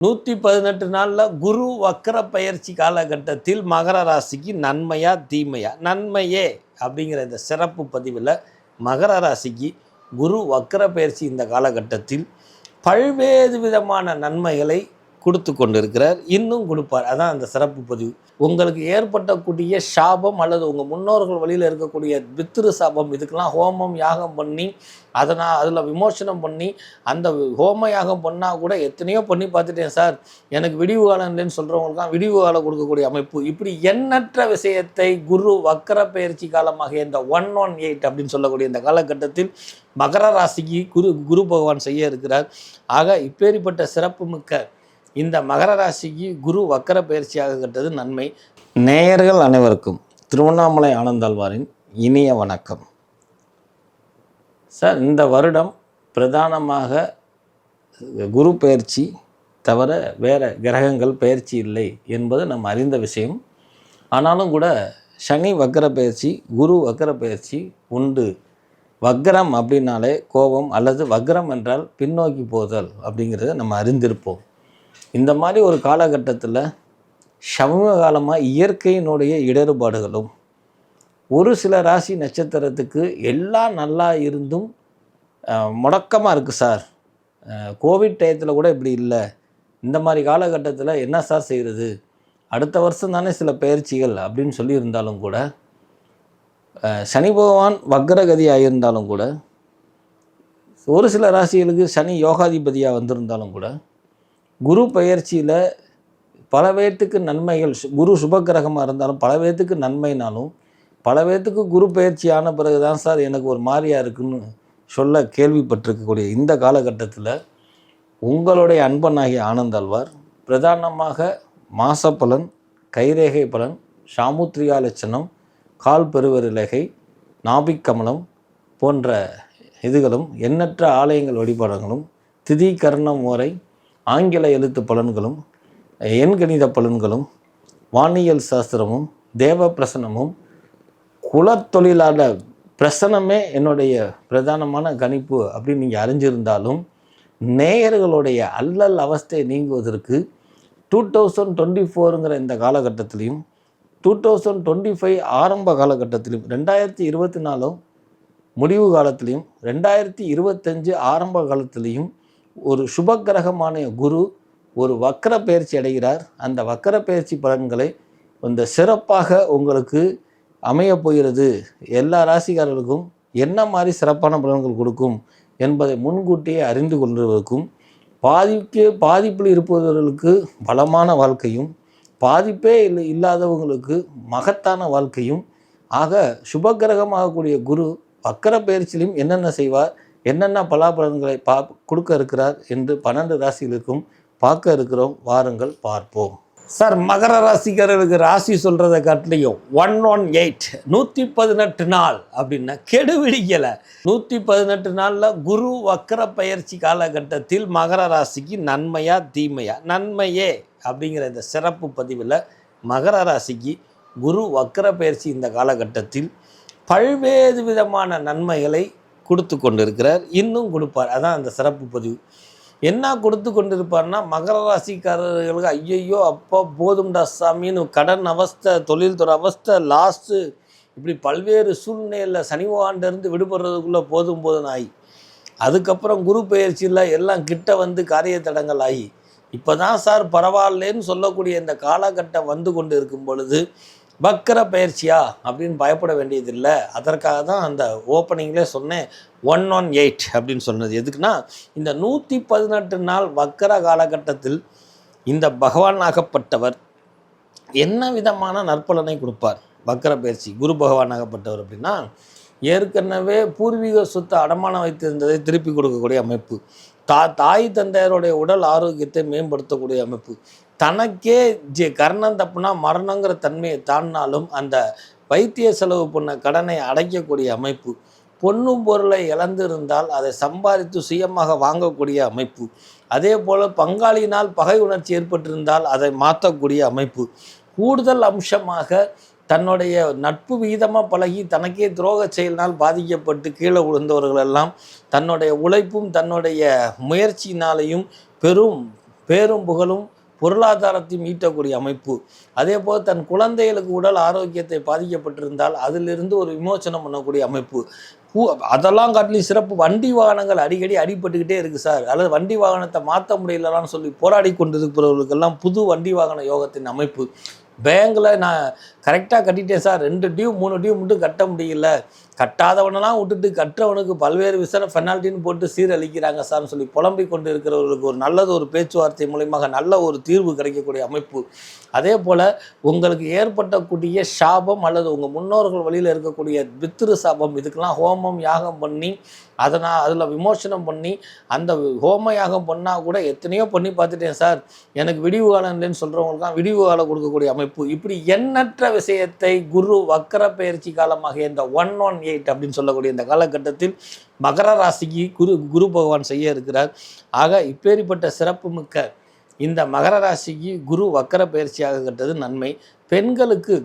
நூற்றி பதினெட்டு நாளில் குரு வக்கர பயிற்சி காலகட்டத்தில் மகர ராசிக்கு நன்மையா தீமையா? நன்மையே அப்படிங்கிற இந்த சிறப்பு பதிவில் மகர ராசிக்கு குரு வக்கர பயிற்சி இந்த காலகட்டத்தில் பல்வேறு விதமான நன்மைகளை கொடுத்து கொண்டிருக்கிறார். இன்னும் கொடுப்பார். அதான் அந்த சிறப்பு பதிவு. உங்களுக்கு ஏற்பட்டக்கூடிய சாபம் அல்லது உங்கள் முன்னோர்கள் வழியில் இருக்கக்கூடிய பித்திரு சாபம் இதுக்கெல்லாம் ஹோமம் யாகம் பண்ணி அதனால் அதில் விமோசனம் பண்ணி அந்த ஹோம யாகம் பண்ணால் கூட எத்தனையோ பண்ணி பார்த்துட்டேன் சார். எனக்கு விடிவு காலம் இல்லைன்னு சொல்கிறவங்களுக்காம் விடிவு காலம் கொடுக்கக்கூடிய அமைப்பு. இப்படி எண்ணற்ற விஷயத்தை குரு வக்கர பயிற்சி காலமாக இந்த ஒன் ஒன் எயிட் அப்படின்னு சொல்லக்கூடிய இந்த காலகட்டத்தில் மகர ராசிக்கு குரு குரு பகவான் செய்ய இருக்கிறார். ஆக இப்பேற்பட்ட சிறப்புமிக்க இந்த மகர ராசிக்கு குரு வக்கர பயிற்சியாகப்பட்டது நன்மை. நேயர்கள் அனைவருக்கும் திருவண்ணாமலை ஆனந்தாழ்வாரின் இனிய வணக்கம். சார் இந்த வருடம் பிரதானமாக குரு பயிற்சி தவிர வேறு கிரகங்கள் பயிற்சி இல்லை என்பது நம்ம அறிந்த விஷயம். ஆனாலும் கூட சனி வக்கர பயிற்சி குரு வக்கர பயிற்சி உண்டு. வக்ரம் அப்படின்னாலே கோபம் அல்லது வக்ரம் என்றால் பின்னோக்கி போதல் அப்படிங்கிறத நம்ம அறிந்திருப்போம். இந்த மாதிரி ஒரு காலகட்டத்தில் சமூக காலமாக இயற்கையினுடைய இடர்பாடுகளும் ஒரு சில ராசி நட்சத்திரத்துக்கு எல்லாம் நல்லா இருந்தும் முடக்கமாக இருக்குது சார். கோவிட் டயத்தில் கூட இப்படி இல்லை. இந்த மாதிரி காலகட்டத்தில் என்ன சார் செய்கிறது அடுத்த வருஷம் தானே சில பயிற்சிகள் அப்படின்னு சொல்லியிருந்தாலும் கூட சனி பகவான் வக்ரகதியாக இருந்தாலும் கூட ஒரு சில ராசிகளுக்கு சனி யோகாதிபதியாக வந்திருந்தாலும் கூட குரு பயிற்சியில் பல பேர்த்துக்கு நன்மைகள் குரு சுபக்கிரகமாக இருந்தாலும் பல பேர்த்துக்கு நன்மைனாலும் பல பேர்த்துக்கு குரு பயிற்சி ஆன பிறகு தான் சார் எனக்கு ஒரு மாதிரியாக இருக்குன்னு சொல்ல கேள்விப்பட்டிருக்கக்கூடிய இந்த காலகட்டத்தில் உங்களுடைய அன்பனாகிய ஆனந்தாழ்வார் பிரதானமாக மாச பலன் கைரேகை பலன் சாமுத்ரியா லட்சணம் கால் பெருவரிலகை நாபிக்கமலம் போன்ற இதுகளும் எண்ணற்ற ஆலயங்கள் வழிபாடுகளும் திதி கர்ணம் முறை ஆங்கில எழுத்து பலன்களும் எண்கணித பலன்களும் வானியல் சாஸ்திரமும் தேவ பிரசனமும் குலத்தொழிலாளர் பிரசனமே என்னுடைய பிரதானமான கணிப்பு அப்படின்னு நீங்கள் அறிஞ்சிருந்தாலும் நேயர்களுடைய அல்லல் அவஸ்தை நீங்குவதற்கு டூ தௌசண்ட் டுவெண்ட்டி ஃபோருங்கிற இந்த காலகட்டத்திலையும் டூ தௌசண்ட் டுவெண்ட்டி ஃபைவ் ஆரம்ப காலகட்டத்திலையும் ரெண்டாயிரத்தி இருபத்தி நாலும் முடிவு காலத்திலையும் ரெண்டாயிரத்தி இருபத்தஞ்சு ஆரம்ப காலத்திலையும் ஒரு சுபக்கிரகமான குரு ஒரு வக்கர பயிற்சி அடைகிறார். அந்த வக்கர பயிற்சி பலன்களை இந்த சிறப்பாக உங்களுக்கு அமையப் போகிறது. எல்லா ராசிக்காரர்களுக்கும் என்ன மாதிரி சிறப்பான பலன்கள் கொடுக்கும் என்பதை முன்கூட்டியே அறிந்து கொள்வதற்கும் பாதிக்கு பாதிப்பில் இருப்பவர்களுக்கு பலமான வாழ்க்கையும் பாதிப்பே இல்லை இல்லாதவங்களுக்கு மகத்தான வாழ்க்கையும். ஆக சுபகிரகமாகக்கூடிய குரு வக்கர பயிற்சியிலும் என்னென்ன செய்வார்? என்னென்ன பலாபலன்களை பா கொடுக்க இருக்கிறார் என்று பன்னெண்டு ராசிகளுக்கும் பார்க்க இருக்கிறோம் வாருங்கள் பார்ப்போம். சார் மகர ராசிக்காரர்களுக்கு ராசி சொல்கிறத காட்டிலையும் ஒன் ஒன் எயிட் நூற்றி பதினெட்டு நாள் அப்படின்னா கெடு விடிக்கலை நூற்றி பதினெட்டு நாளில் குரு வக்கர பயிற்சி காலகட்டத்தில் மகர ராசிக்கு நன்மையா தீமையா? நன்மையே அப்படிங்கிற இந்த சிறப்பு பதிவில் மகர ராசிக்கு குரு வக்கர பயிற்சி இந்த காலகட்டத்தில் பல்வேறு விதமான நன்மைகளை கொடுத்து கொண்டிருக்கிறார் இன்னும் கொடுப்பார். அதான் அந்த சிறப்பு பதிவு. என்ன கொடுத்து கொண்டிருப்பார்னா மகர ராசிக்காரர்களுக்கு ஐயையோ அப்போ போதும்டா சாமின்னு கடன் அவஸ்தை தொழில்துறை அவஸ்தை லாஸ்ட்டு இப்படி பல்வேறு சூழ்நிலையில் சனி விடுபடுறதுக்குள்ளே போதும் போதும் ஆகி. அதுக்கப்புறம் குரு பயிற்சியில் எல்லாம் கிட்ட வந்து காரிய தடங்கள் ஆகி. இப்போ தான் சார் பரவாயில்லேன்னு சொல்லக்கூடிய இந்த காலகட்டம் வந்து கொண்டு இருக்கும் பொழுது வக்கர பயிற்சியா அப்படின்னு பயப்பட வேண்டியதில்லை. அதற்காக தான் அந்த ஓப்பனிங்லே சொன்னேன் ஒன் ஒன் எயிட் அப்படின்னு சொன்னது. எதுக்குன்னா இந்த நூற்றி பதினெட்டு நாள் வக்கர காலகட்டத்தில் இந்த பகவான் ஆகப்பட்டவர் என்ன விதமான நற்பலனை கொடுப்பார்? வக்கர பயிற்சி. குரு பகவானாகப்பட்டவர் அப்படின்னா ஏற்கனவே பூர்வீக சொத்து அடமானம் வைத்திருந்ததை திருப்பி கொடுக்கக்கூடிய அமைப்பு. தா தாய் தந்தையருடைய உடல் ஆரோக்கியத்தை மேம்படுத்தக்கூடிய அமைப்பு. தனக்கே ஜெ கர்ணம் தப்புனா மரணங்கிற தன்மையை தாண்டினாலும் அந்த வைத்திய செலவு பண்ண கடனை அடைக்கக்கூடிய அமைப்பு. பொன்னும் பொருளை இழந்திருந்தால் அதை சம்பாதித்து சுயமாக வாங்கக்கூடிய அமைப்பு. அதே போல் பங்காளியினால் பகை உணர்ச்சி ஏற்பட்டிருந்தால் அதை மாற்றக்கூடிய அமைப்பு. கூடுதல் அம்சமாக தன்னுடைய நட்பு விகிதமாக பழகி தனக்கே துரோக செயலினால் பாதிக்கப்பட்டு கீழே விழுந்தவர்களெல்லாம் தன்னுடைய உழைப்பும் தன்னுடைய முயற்சியினாலையும் பெரும் பேரும் புகழும் பொருளாதாரத்தையும் ஈட்டக்கூடிய அமைப்பு. அதே போல் தன் குழந்தைகளுக்கு உடல் ஆரோக்கியத்தை பாதிக்கப்பட்டிருந்தால் அதிலிருந்து ஒரு விமோசனம் பண்ணக்கூடிய அமைப்பு. பூ அதெல்லாம் காட்டிலும் சிறப்பு. வண்டி வாகனங்கள் அடிக்கடி அடிபட்டுக்கிட்டே இருக்குது சார். அல்லது வண்டி வாகனத்தை மாற்ற முடியலன்னு சொல்லி போராடி கொண்டிருக்கிறவர்களுக்கெல்லாம் புது வண்டி வாகன யோகத்தின் அமைப்பு. பேங்கில் நான் கரெக்டாக கட்டிட்டேன் சார். ரெண்டு டியூ மூணு டியூ மட்டும் கட்ட முடியல. கட்டாதவனெல்லாம் விட்டுட்டு கற்றவனுக்கு பல்வேறு விஷயம் பெனால்ட்டின்னு போட்டு சீரழிக்கிறாங்க சார்னு சொல்லி புலம்பிக் கொண்டு இருக்கிறவர்களுக்கு ஒரு நல்லது ஒரு பேச்சுவார்த்தை மூலயமாக நல்ல ஒரு தீர்வு கிடைக்கக்கூடிய அமைப்பு. அதே போல் உங்களுக்கு ஏற்பட்டக்கூடிய சாபம் அல்லது உங்கள் முன்னோர்கள் வழியில் இருக்கக்கூடிய பித்திரு சாபம் இதுக்கெல்லாம் ஹோமம் யாகம் பண்ணி அதை நான் அதில் விமோசனம் பண்ணி அந்த ஹோம யாகம் பண்ணால் கூட எத்தனையோ பண்ணி பார்த்துட்டேன் சார். எனக்கு விடிவு காலம் இல்லைன்னு சொல்கிறவங்களுக்குலாம் விடிவு காலம் கொடுக்கக்கூடிய அமைப்பு. இப்படி எண்ணற்ற விஷயத்தை குரு வக்கர பயிற்சி காலமாக இந்த ஒன் ஒன் எயிட் அப்படின்னு சொல்லக்கூடிய இந்த காலகட்டத்தில் மகர ராசிக்கு குரு குரு பகவான் செய்ய இருக்கிறார். ஆக இப்பேரிப்பட்ட சிறப்புமிக்க இந்த மகர ராசிக்கு குரு வக்கர பயிற்சியாக கட்டது நன்மை. பெண்களுக்கு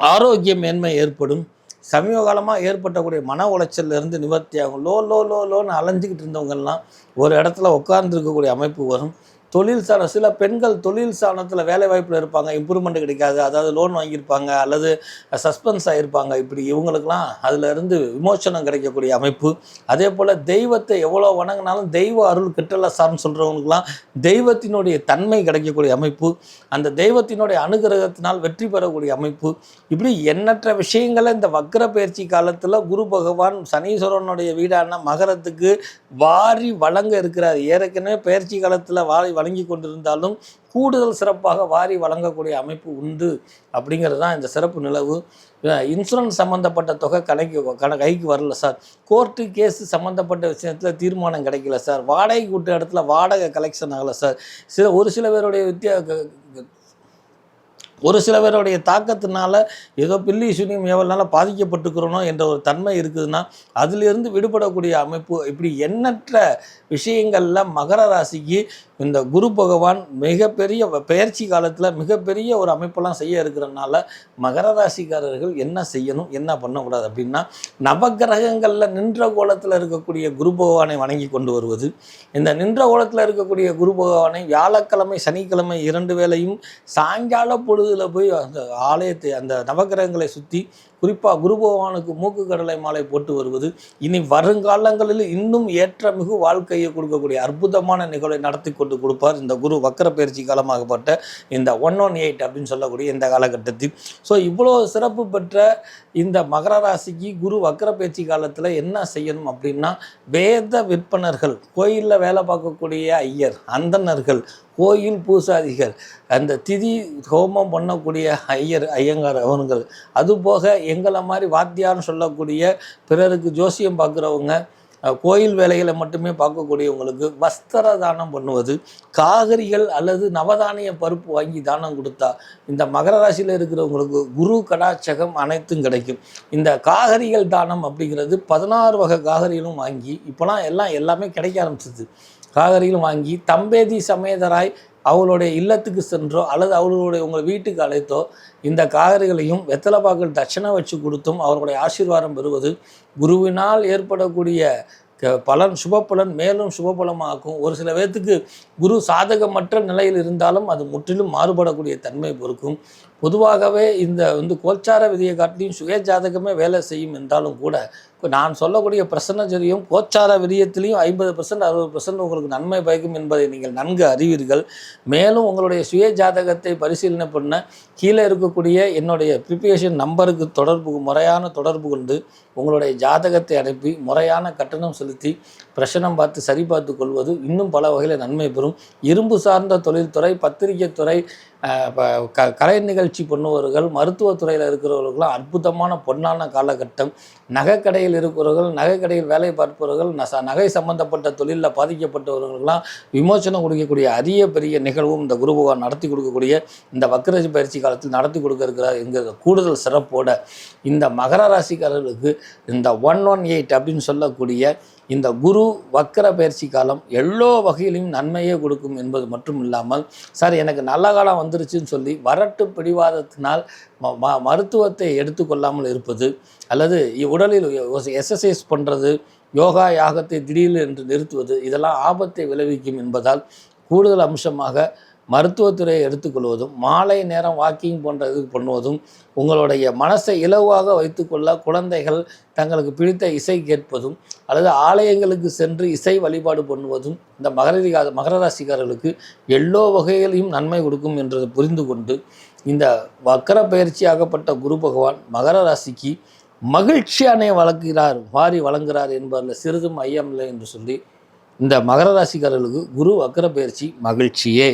ஆரோக்கிய மேன்மை ஏற்படும். சமீப காலமாக ஏற்பட்டக்கூடிய மன உளைச்சல்ல நிவர்த்தியாகும். நிவர்த்தி ஆகும் லோ லோ லோ லோன்னு அலைஞ்சிக்கிட்டு இருந்தவங்கெல்லாம் ஒரு இடத்துல உட்கார்ந்துருக்கக்கூடிய அமைப்பு வரும். தொழில் சாண சில பெண்கள் தொழில் சாணத்தில் வேலை வாய்ப்பில் இருப்பாங்க இம்ப்ரூவ்மெண்ட் கிடைக்காது அதாவது லோன் வாங்கியிருப்பாங்க அல்லது சஸ்பென்ஸ் ஆகியிருப்பாங்க இப்படி இவங்களுக்கெல்லாம் அதில் இருந்து விமோசனம் கிடைக்கக்கூடிய அமைப்பு. அதே போல் தெய்வத்தை எவ்வளோ வணங்கினாலும் தெய்வ அருள் கிட்டல சார்னு சொல்கிறவங்களுக்குலாம் தெய்வத்தினுடைய தன்மை கிடைக்கக்கூடிய அமைப்பு. அந்த தெய்வத்தினுடைய அனுகிரகத்தினால் வெற்றி பெறக்கூடிய அமைப்பு. இப்படி எண்ணற்ற விஷயங்களை இந்த வக்ர பயிற்சி காலத்தில் குரு பகவான் சனீஸ்வரனுடைய வீடான மகரத்துக்கு வாரி வழங்க இருக்கிறார். ஏற்கனவே பயிற்சி காலத்தில் வாரி வழங்கி கொண்டிருந்தாலும் கூடுதல் சிறப்பாக வாரி வழங்கக்கூடிய அமைப்பு உண்டு அப்படிங்கிறது தான் இந்த சிறப்பு நிலவு. இன்சூரன்ஸ் சம்மந்தப்பட்ட தொகை கணக்கு கண கைக்கு வரல சார். கோர்ட்டு கேஸு சம்மந்தப்பட்ட விஷயத்தில் தீர்மானம் கிடைக்கல சார். வாடகை கூட்ட இடத்துல வாடகை கலெக்ஷன் ஆகலை சார். சில ஒரு சில பேருடைய வித்தியா ஒரு சில பேருடைய தாக்கத்தினால ஏதோ பில்லி சூனியம் எவ்வளோனால பாதிக்கப்பட்டுக்கிறோனோ என்ற ஒரு தன்மை இருக்குதுன்னா அதிலிருந்து விடுபடக்கூடிய அமைப்பு இப்படி எண்ணற்ற விஷயங்களில் மகர ராசிக்கு இந்த குரு பகவான் மிகப்பெரிய பெயர்ச்சி காலத்தில் மிகப்பெரிய ஒரு அமைப்பெல்லாம் செய்ய இருக்கிறனால மகர ராசிக்காரர்கள் என்ன செய்யணும் என்ன பண்ணக்கூடாது அப்படின்னா நவகிரகங்களில் நின்ற கோலத்தில் இருக்கக்கூடிய குரு பகவானை வணங்கி கொண்டு வருவது. இந்த நின்ற கோலத்தில் இருக்கக்கூடிய குரு பகவானை வியாழக்கிழமை சனிக்கிழமை இரண்டு வேளையும் சாயங்கால பொழுதுல போய் அந்த ஆலயத்தை அந்த நவகிரகங்களை சுற்றி குறிப்பாக குரு பகவானுக்கு மூக்கு கடலை மாலை போட்டு வருவது இனி வருங்காலங்களில் இன்னும் ஏற்ற மிகு வாழ்க்கையை கொடுக்கக்கூடிய அற்புதமான நிகழ்வை நடத்தி கொண்டு கொடுப்பார் இந்த குரு வக்கர பயிற்சி காலமாகப்பட்ட இந்த ஒன் ஒன் எயிட் அப்படின்னு சொல்லக்கூடிய இந்த காலகட்டத்தில். ஸோ இவ்வளோ சிறப்பு பெற்ற இந்த மகர ராசிக்கு குரு வக்கர பயிற்சி காலத்தில் என்ன செய்யணும் அப்படின்னா வேத விற்பனர்கள் கோயிலில் வேலை பார்க்கக்கூடிய ஐயர் அந்தனர்கள் கோயில் பூசாதிகள் அந்த திதி ஹோமம் பண்ணக்கூடிய ஐயர் ஐயங்கார் அவனுங்கள் அதுபோக எங்களை மாதிரி வாத்தியார்னு சொல்லக்கூடிய பிறருக்கு ஜோசியம் பார்க்குறவங்க கோயில் வேலைகளை மட்டுமே பார்க்கக்கூடியவங்களுக்கு வஸ்திர தானம் பண்ணுவது காகரிகள் அல்லது நவதானிய பருப்பு வாங்கி தானம் கொடுத்தா இந்த மகர ராசியில் இருக்கிறவங்களுக்கு குரு கடாச்சகம் அனைத்தும் கிடைக்கும். இந்த காகரிகள் தானம் அப்படிங்கிறது பதினாறு வகை காகரிகளும் வாங்கி இப்போலாம் எல்லாம் எல்லாமே கிடைக்க ஆரம்பிச்சிது. காகரிகளும் வாங்கி தம்பேதி சமேதராய் அவளுடைய இல்லத்துக்கு சென்றோ அல்லது அவர்களுடைய உங்கள் வீட்டுக்கு அழைத்தோ இந்த காகரிகளையும் வெத்தலைப்பாக்கள் தட்சணை வச்சு கொடுத்தும் அவர்களுடைய ஆசீர்வாதம் பெறுவது குருவினால் ஏற்படக்கூடிய க- பலன் சுபபலன் மேலும் சுபபலமாக்கும் ஒரு சில பேர்த்துக்கு குரு சாதகமற்ற நிலையில் இருந்தாலும் அது முற்றிலும் மாறுபடக்கூடிய தன்மை பொறுக்கும். பொதுவாகவே இந்த வந்து கோச்சார விதியை காட்டிலையும் சுய ஜாதகமே வேலை செய்யும் என்றாலும் கூட இப்போ நான் சொல்லக்கூடிய பிரசன்னச்சரியும் கோச்சார விரியத்திலையும் ஐம்பது பர்சன்ட் அறுபது பர்சன்ட் உங்களுக்கு நன்மை பயக்கும் என்பதை நீங்கள் நன்கு அறிவீர்கள். மேலும் உங்களுடைய சுய ஜாதகத்தை பரிசீலனை பண்ண கீழே இருக்கக்கூடிய என்னுடைய ப்ரிப்பரேஷன் நம்பருக்கு தொடர்பு முறையான தொடர்பு கொண்டு உங்களுடைய ஜாதகத்தை அனுப்பி முறையான கட்டணம் செலுத்தி பிரசனம் பார்த்து சரி பார்த்து கொள்வது இன்னும் பல வகையில் நன்மை பெறும். இரும்பு சார்ந்த தொழில்துறை பத்திரிகை துறை க கலை நிகழ்ச்சி பண்ணுபவர்கள் மருத்துவத்துறையில் இருக்கிறவர்களுக்கெல்லாம் அற்புதமான பொன்னான காலகட்டம். நகைக்கடையில் இருக்கிறவர்கள் நகைக்கடையில் வேலை பார்ப்பவர்கள் நச நகை சம்பந்தப்பட்ட தொழிலில் பாதிக்கப்பட்டவர்களுக்கெல்லாம் விமோசனம் கொடுக்கக்கூடிய அரிய பெரிய நிகழ்வும் இந்த குரு பகவான் நடத்தி கொடுக்கக்கூடிய இந்த வக்கரஜி பயிற்சி காலத்தில் நடத்தி கொடுக்க இருக்கிறார் என்கிற கூடுதல் சிறப்போட இந்த மகர ராசிக்காரர்களுக்கு இந்த ஒன் ஒன் எயிட் அப்படின்னு சொல்லக்கூடிய இந்த குரு வக்கர பயிற்சி காலம் எல்லா வகையிலும் நன்மையே கொடுக்கும் என்பது மட்டும் இல்லாமல் சார் எனக்கு நல்ல காலம் வந்துருச்சுன்னு சொல்லி வரட்டு பிடிவாதத்தினால் ம- ம- மருத்துவத்தை எடுத்துக்கொள்ளாமல் இருப்பது அல்லது உடலில் எக்ஸசைஸ் பண்ணுறது யோகா யாகத்தை திடீர் என்று நிறுத்துவது இதெல்லாம் ஆபத்தை விளைவிக்கும் என்பதால் கூடுதல் அம்சமாக மருத்துவத்துறையை எடுத்துக்கொள்வதும் மாலை நேரம் வாக்கிங் போன்ற இது பண்ணுவதும் உங்களுடைய மனசை இலவாக வைத்துக்கொள்ள குழந்தைகள் தங்களுக்கு பிடித்த இசை கேட்பதும் அல்லது ஆலயங்களுக்கு சென்று இசை வழிபாடு பண்ணுவதும் இந்த மகரதிகா மகர ராசிக்காரர்களுக்கு எல்லோ வகையிலையும் நன்மை கொடுக்கும் என்றதை புரிந்து கொண்டு இந்த வக்கர பயிற்சியாகப்பட்ட குரு பகவான் மகர ராசிக்கு மகிழ்ச்சியானே வழங்குகிறார் வாரி வழங்குகிறார் என்பதில் சிறிதும் ஐயமில்லை என்று சொல்லி இந்த மகர ராசிக்காரர்களுக்கு குரு வக்கர பயிற்சி மகிழ்ச்சியே.